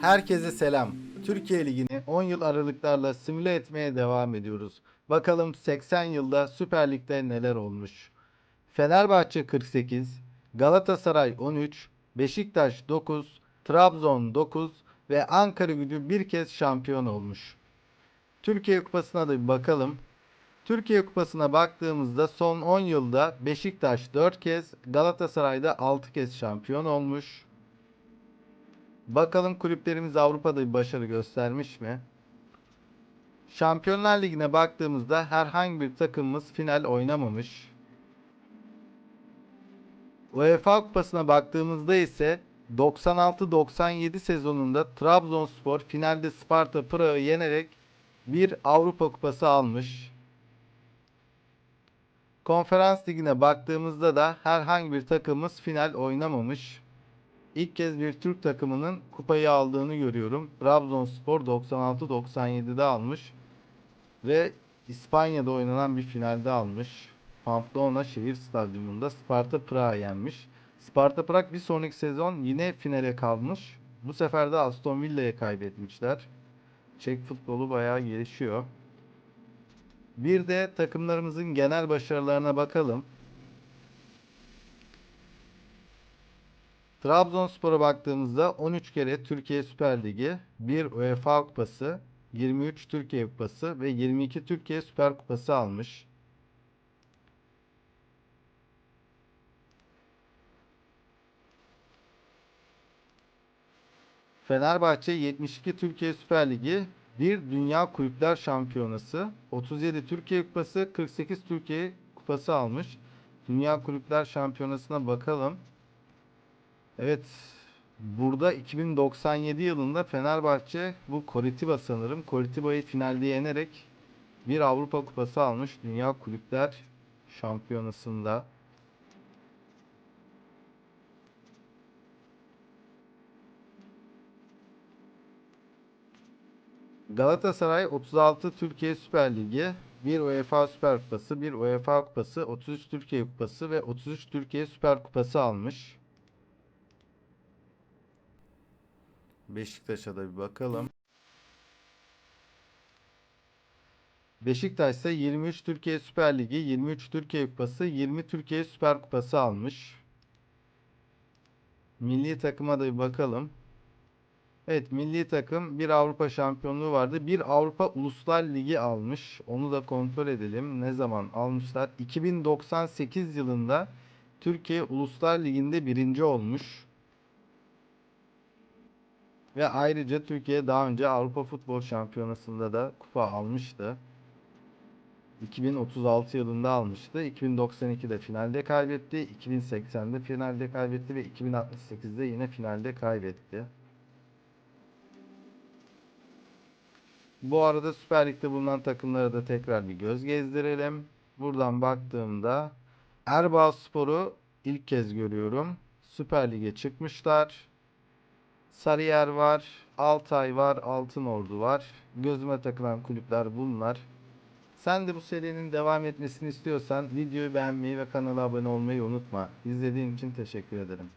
Herkese selam. Türkiye Ligi'ni 10 yıl aralıklarla simüle etmeye devam ediyoruz. Bakalım 80 yılda Süper Lig'de neler olmuş. Fenerbahçe 48, Galatasaray 13, Beşiktaş 9, Trabzon 9 ve Ankara Gücü bir kez şampiyon olmuş. Türkiye Kupası'na da bir bakalım. Türkiye Kupası'na baktığımızda son 10 yılda Beşiktaş 4 kez, Galatasaray'da 6 kez şampiyon olmuş. Bakalım kulüplerimiz Avrupa'da bir başarı göstermiş mi? Şampiyonlar Ligi'ne baktığımızda herhangi bir takımımız final oynamamış. UEFA Kupası'na baktığımızda ise 96-97 sezonunda Trabzonspor finalde Sparta Prag'ı yenerek bir Avrupa Kupası almış. Konferans Ligi'ne baktığımızda da herhangi bir takımımız final oynamamış. İlk kez bir Türk takımının kupayı aldığını görüyorum. Trabzonspor 96-97'de almış ve İspanya'da oynanan bir finalde almış. Pamplona şehir stadyumunda Sparta Prag'ı yenmiş. Sparta Prag bir sonraki sezon yine finale kalmış. Bu sefer de Aston Villa'ya kaybetmişler. Çek futbolu bayağı gelişiyor. Bir de takımlarımızın genel başarılarına bakalım. Trabzonspor'a baktığımızda 13 kere Türkiye Süper Ligi, 1 UEFA Kupası, 23 Türkiye Kupası ve 22 Türkiye Süper Kupası almış. Fenerbahçe 72 Türkiye Süper Ligi, 1 Dünya Kulüpler Şampiyonası, 37 Türkiye Kupası, 48 Türkiye Kupası almış. Dünya Kulüpler Şampiyonası'na bakalım. Evet. Burada 2097 yılında Fenerbahçe bu Coritiba sanırım. Coritiba'yı finalde yenerek bir Avrupa Kupası almış Dünya Kulüpler Şampiyonası'nda. Galatasaray 36 Türkiye Süper Ligi, 1 UEFA Süper Kupası, 1 UEFA Kupası, 33 Türkiye Kupası ve 33 Türkiye Süper Kupası almış. Beşiktaş'a da bir bakalım. Beşiktaş ise 23 Türkiye Süper Ligi, 23 Türkiye Kupası, 20 Türkiye Süper Kupası almış. Milli takıma da bir bakalım. Evet, milli takım bir Avrupa şampiyonluğu vardı. Bir Avrupa Uluslar Ligi almış. Onu da kontrol edelim. Ne zaman almışlar? 2098 yılında Türkiye Uluslar Ligi'nde birinci olmuş. Ve ayrıca Türkiye daha önce Avrupa Futbol Şampiyonası'nda da kupa almıştı. 2036 yılında almıştı. 2092'de finalde kaybetti. 2080'de finalde kaybetti ve 2068'de yine finalde kaybetti. Bu arada Süper Lig'de bulunan takımlara da tekrar bir göz gezdirelim. Buradan baktığımda Erbaa Spor'u ilk kez görüyorum. Süper Lig'e çıkmışlar. Sarıyer var, Altay var, Altınordu var. Gözüme takılan kulüpler bunlar. Sen de bu serinin devam etmesini istiyorsan videoyu beğenmeyi ve kanala abone olmayı unutma. İzlediğin için teşekkür ederim.